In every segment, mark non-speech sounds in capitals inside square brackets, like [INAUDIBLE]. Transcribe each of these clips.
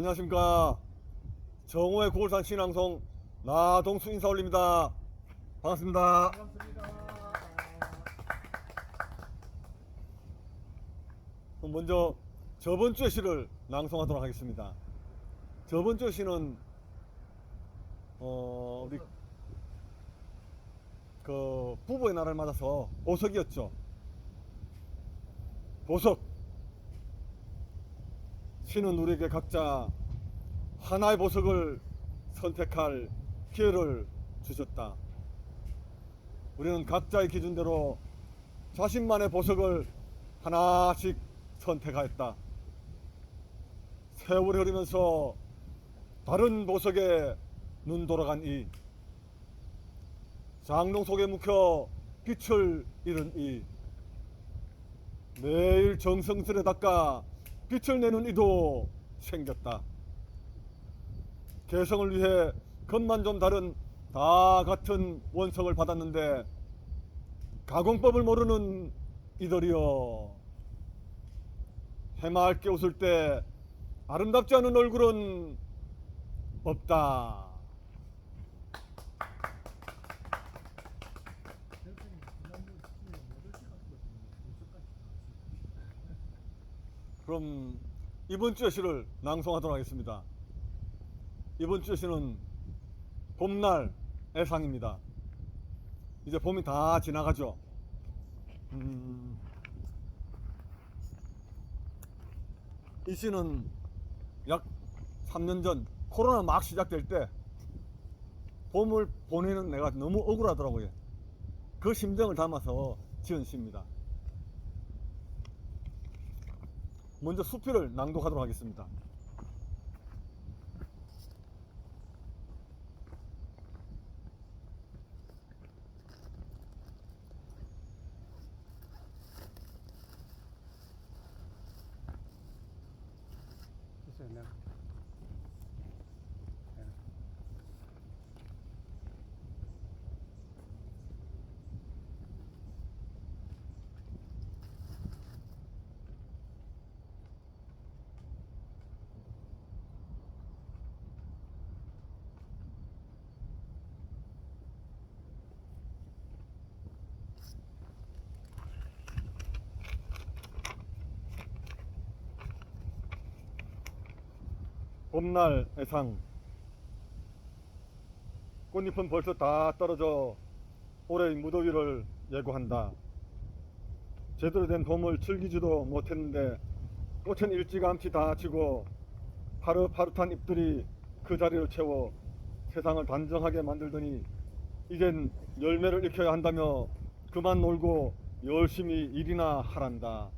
안녕하십니까. 정오의 고을산 신앙송 나동수 인사 올립니다. 반갑습니다. 그럼 먼저 저번 주의 시를 낭송하도록 하겠습니다. 저번 주 시는 어 우리 그 부부의 날을 맞아서 보석이었죠. 보석. 신은 우리에게 각자 하나의 보석을 선택할 기회를 주셨다. 우리는 각자의 기준대로 자신만의 보석을 하나씩 선택하였다. 세월이 흐르면서 다른 보석에 눈 돌아간 이 장롱 속에 묵혀 빛을 잃은 이 매일 정성스레 닦아 빛을 내는 이도 생겼다. 개성을 위해 겉만 좀 다른 다 같은 원성을 받았는데 가공법을 모르는 이들이여 해맑게 웃을 때 아름답지 않은 얼굴은 없다. 그럼 이번 주의 시를 낭송하도록 하겠습니다. 이번 주의 시는 봄날 애상입니다. 이제 봄이 다 지나가죠. 음, 이 시는 약 3년 전 코로나 막 시작될 때 봄을 보내는 내가 너무 억울하더라고요. 그 심정을 담아서 지은 시입니다. 먼저 수필을 낭독하도록 하겠습니다. 봄날 애상 꽃잎은 벌써 다 떨어져 올해의 무더위를 예고한다. 제대로 된 봄을 즐기지도 못했는데 꽃은 일찌감치 다 지고 파릇파릇한 잎들이 그 자리를 채워 세상을 단정하게 만들더니 이젠 열매를 익혀야 한다며 그만 놀고 열심히 일이나 하란다.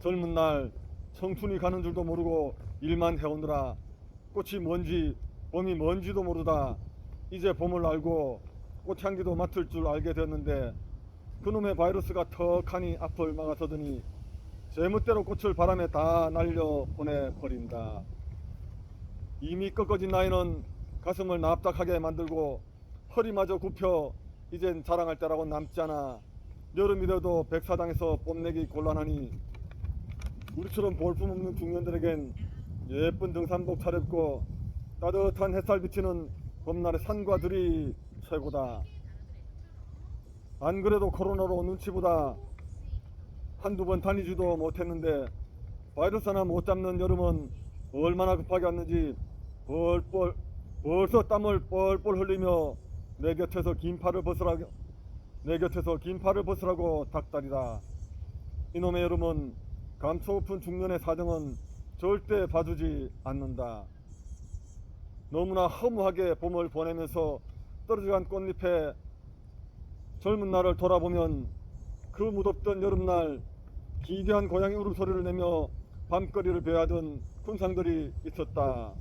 젊은 날 청춘이 가는 줄도 모르고 일만 해오느라 꽃이 뭔지 봄이 뭔지도 모르다 이제 봄을 알고 꽃향기도 맡을 줄 알게 되었는데 그놈의 바이러스가 턱하니 앞을 막아서더니 제멋대로 꽃을 바람에 다 날려 보내버린다. 이미 꺾어진 나이는 가슴을 납작하게 만들고 허리마저 굽혀 이젠 자랑할 때라고 남지 않아 여름이라도 백사당에서 뽐내기 곤란하니 우리처럼 볼품 없는 중년들에겐 예쁜 등산복 차렵고 따뜻한 햇살 비치는 봄날의 산과 들이 최고다. 안 그래도 코로나로 눈치보다 한두 번 다니지도 못했는데 바이러스 하나 못 잡는 여름은 얼마나 급하게 왔는지 벌벌 벌써 땀을 뻘뻘 흘리며 내 곁에서 긴 팔을 벗으라고 내 곁에서 긴 팔을 벗으라고 닥달이다. 이놈의 여름은 감초 높은 중년의 사정은 절대 봐주지 않는다. 너무나 허무하게 봄을 보내면서 떨어져간 꽃잎에 젊은 날을 돌아보면 그 무덥던 여름날 기괴한 고양이 울음소리를 내며 밤거리를 배하던 군상들이 있었다.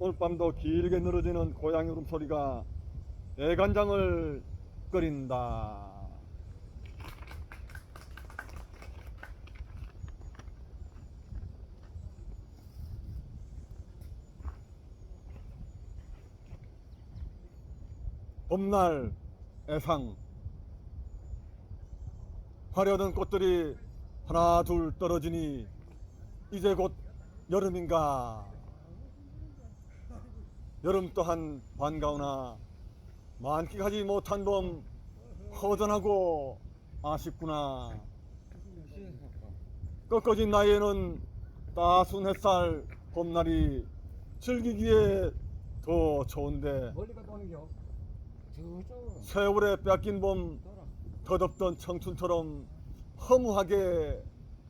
오늘 밤도 길게 늘어지는 고양이 울음소리가 애간장을 끓인다. 봄날 애상. 화려하던 꽃들이 하나 둘 떨어지니 이제 곧 여름인가. 여름 또한 반가우나 만끽하지 못한 봄 허전하고 아쉽구나. 꺾어진 나이에는 따스운 햇살 봄날이 즐기기에 더 좋은데. 멀리 갔다 오는 겨. 세월에 뺏긴 봄. 덧없던 청춘처럼 허무하게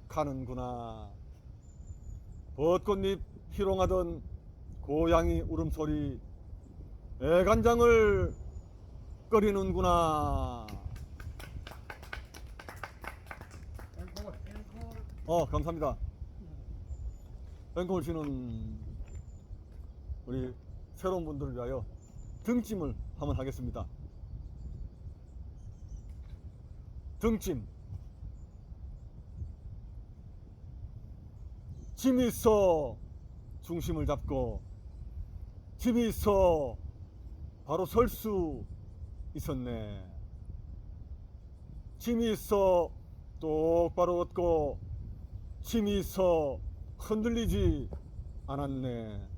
가는구나. 벚꽃잎 희롱하던 고양이 울음소리 애간장을 끓이는구나. 어 감사합니다. 앵콜 씨는 우리 새로운 분들을 위하여 등짐을 한번 하겠습니다. 등짐. 짐이 있어 중심을 잡고 짐이 있어 바로 설 수 있었네. 짐이 있어 똑바로 걷고 짐이 있어 흔들리지 않았네.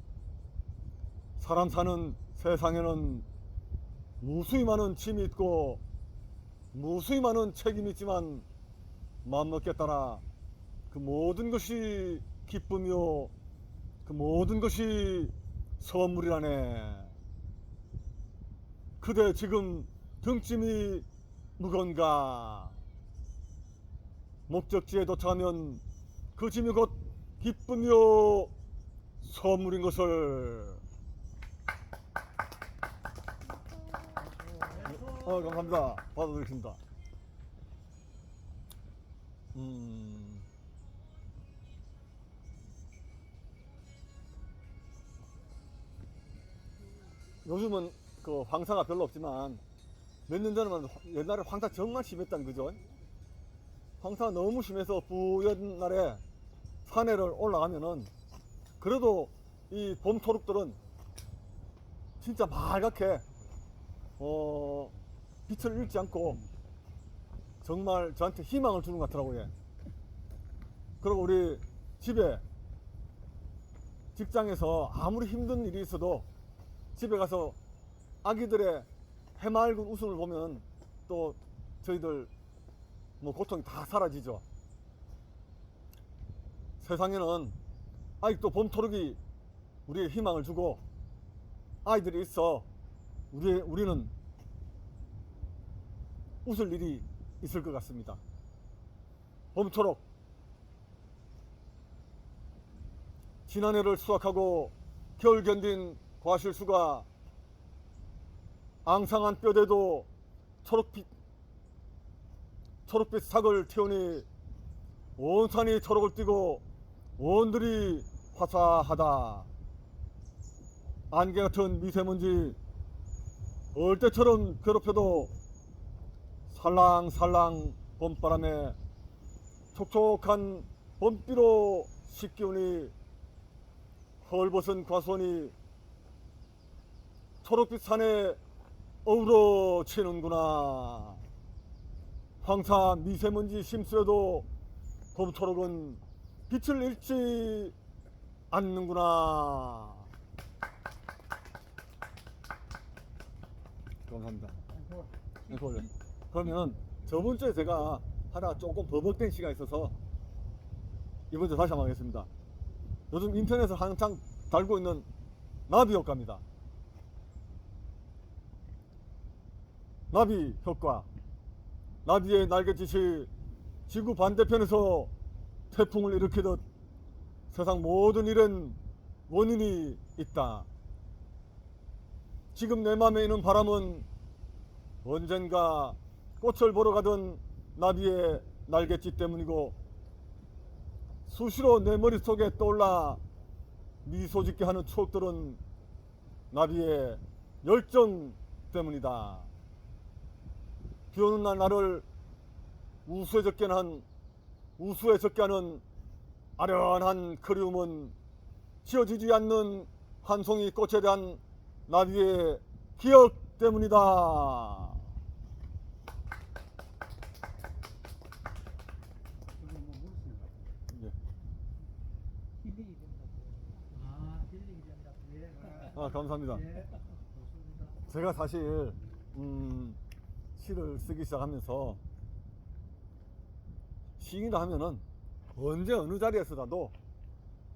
사람 사는 세상에는 무수히 많은 짐이 있고 무수히 많은 책임이 있지만 마음 먹기에 따라 그 모든 것이 기쁨이요 그 모든 것이 선물이라네. 그대 지금 등짐이 무건가? 목적지에 도착하면 그 짐이 곧 기쁨이요 선물인 것을 어 감사합니다. 받아드리겠습니다. 음. 요즘은 그 황사가 별로 없지만 몇 년 전에는 옛날에 황사 정말 심했다는 거죠? 황사가 너무 심해서 뿌연 날에 산에를 올라가면은 그래도 이 봄 토록들은 진짜 말갛게 어 빛을 잃지 않고 정말 저한테 희망을 주는 것 같더라고요. 예. 그리고 우리 집에 직장에서 아무리 힘든 일이 있어도 집에 가서 아기들의 해맑은 웃음을 보면 또 저희들 뭐 고통이 다 사라지죠. 세상에는 아직도 봄토록이 우리의 희망을 주고 아이들이 있어 우리 우리는 웃을 일이 있을 것 같습니다. 봄토록 지난해를 수확하고 겨울 견딘 과실수가 앙상한 뼈대도 초록빛 초록빛 삭을 태우니 온 산이 초록을 띠고 온들이 화사하다. 안개 같은 미세먼지 얼 때처럼 괴롭혀도 살랑살랑 봄바람에 촉촉한 봄비로 씻기우니 헐벗은 과수원이 초록빛 산에 어우러치는구나. 황사 미세먼지 심수에도 봄초록은 빛을 잃지 않는구나. 감사합니다. 앵콜. 앵콜. 그러면 저번 주에 제가 하나 조금 버벅된 시간이 있어서 이번 주 다시 한번 하겠습니다. 요즘 인터넷에 한창 달고 있는 나비 효과입니다. 나비 효과. 나비의 날갯짓이 지구 반대편에서 태풍을 일으키듯 세상 모든 일엔 원인이 있다. 지금 내 마음에 있는 바람은 언젠가 꽃을 보러 가던 나비의 날갯짓 때문이고 수시로 내 머릿속에 떠올라 미소 짓게 하는 추억들은 나비의 열정 때문이다. 비 오는 날 나를 우수에 적게 한 우수에 적게 하는 아련한 그리움은 지어지지 않는 한 송이 꽃에 대한 나비의 기억 때문이다. 아 감사합니다. 예. 제가 사실 음, 시를 쓰기 시작하면서 시인이라 하면은 언제 어느 자리에서라도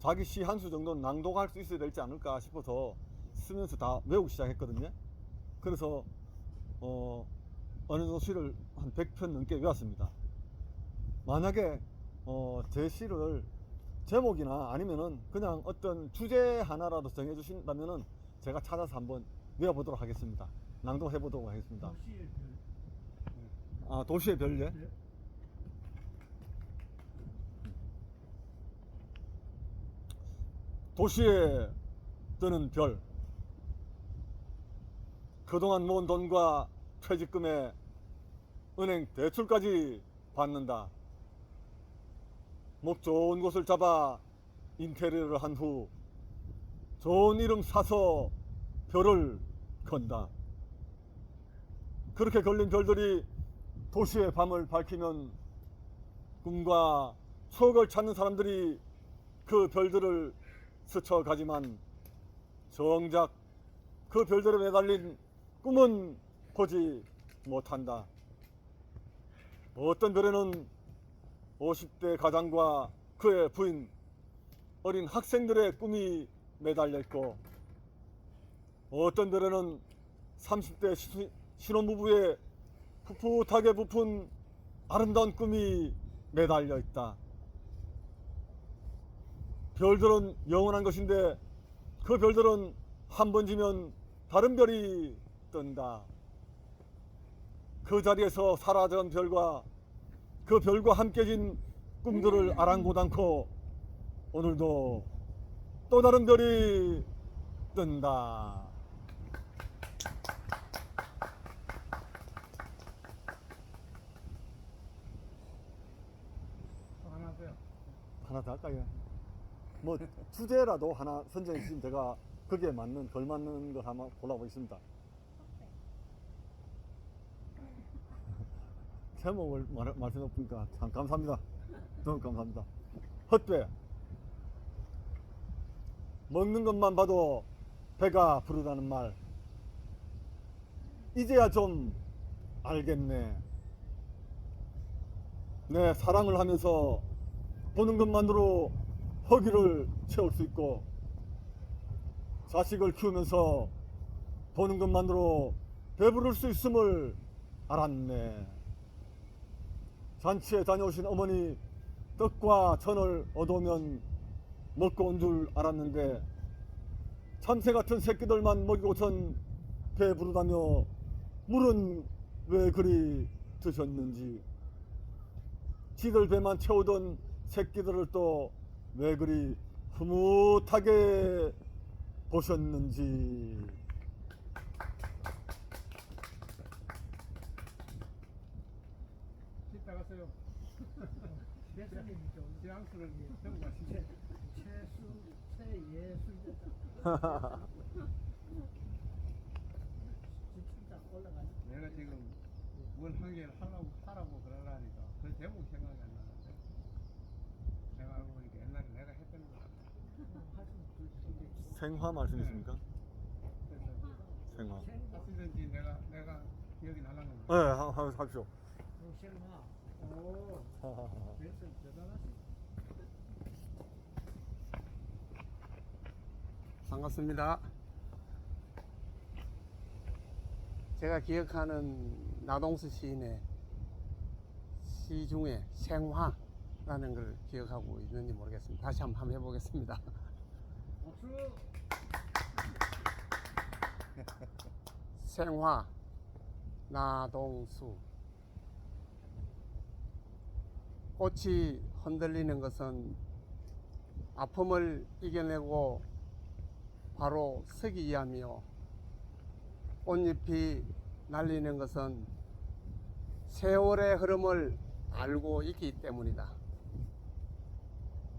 자기 시 한 수 정도는 낭독할 수 있어야 되지 않을까 싶어서 쓰면서 다 외우기 시작했거든요. 그래서 어, 어느 정도 시를 한 100편 넘게 외웠습니다. 만약에 어, 제 시를 제목이나 아니면은 그냥 어떤 주제 하나라도 정해주신다면은 제가 찾아서 한번 외워보도록 하겠습니다. 낭독해 보도록 하겠습니다. 도시의 별. 아, 도시의 별예? 예. 도시에 뜨는 별. 그동안 모은 돈과 퇴직금에 은행 대출까지 받는다. 목 좋은 곳을 잡아 인테리어를 한 후 좋은 이름 사서 별을 건다. 그렇게 걸린 별들이 도시의 밤을 밝히면 꿈과 추억을 찾는 사람들이 그 별들을 스쳐가지만 정작 그 별들에 매달린 꿈은 보지 못한다. 어떤 별에는 50대 가장과 그의 부인, 어린 학생들의 꿈이 매달려 있고, 어떤 별에는 30대 시- 신혼부부의 풋풋하게 부푼 아름다운 꿈이 매달려 있다. 별들은 영원한 것인데 그 별들은 한 번 지면 다른 별이 뜬다. 그 자리에서 사라진 별과 그 별과 함께 진 꿈들을 아랑곳 않고 오늘도 또 다른 별이 뜬다. 또 하나 더요. 하나 더 할까요? 뭐 주제라도 하나 선정해 주시면 제가 거기에 맞는 걸맞는 거 한번 골라보겠습니다. 제목을 말, 말씀해 보니까 참 감사합니다. 너무 감사합니다. 헛배 먹는 것만 봐도 배가 부르다는 말 이제야 좀 알겠네. 내 사랑을 하면서 보는 것만으로 허기를 채울 수 있고 자식을 키우면서 보는 것만으로 배부를 수 있음을 알았네. 잔치에 다녀오신 어머니 떡과 전을 얻어오면 먹고 온 줄 알았는데 참새 같은 새끼들만 먹이고선 배부르다며 물은 왜 그리 드셨는지 지들 배만 채우던 새끼들을 또 왜 그리 흐뭇하게 보셨는지 집 나갔어요. 정말 [LAUGHS] 최수. [LAUGHS] 내가 지금 뭘 하기를 하라고 하라고 그러라니까 그 제목 생각이 안 나는데 내가 알고 보니까 옛날에 내가 했던 거 같아 생화 말씀이십니까? 생화. 하시든지 내가 내가 기억이 나는 네, 건 하- 하- 하십시오. 로셀마. 오. 하하하. 벤슨 대단하시. 반갑습니다. 제가 기억하는 나동수 시인의 시 중에 생화라는 걸 기억하고 있는지 모르겠습니다. 다시 한번 해보겠습니다. 생화 나동수. 꽃이 흔들리는 것은 아픔을 이겨내고 바로 서기 위함이요. 꽃잎이 날리는 것은 세월의 흐름을 알고 있기 때문이다.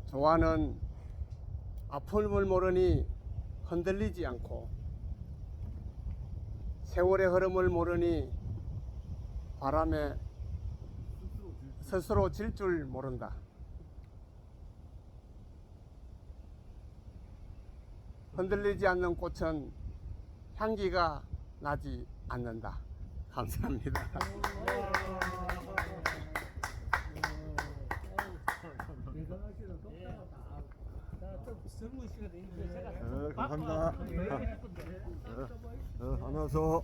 조화는 아픔을 모르니 흔들리지 않고 세월의 흐름을 모르니 바람에 스스로 질 줄 모른다. 흔들리지 않는 꽃은 향기가 나지 않는다. 감사합니다. 대단하시다. 똑똑하다. 젊은 시간에 이제 제가 네, 감사합니다. 왜 예쁜데? 네, 안녕하세요.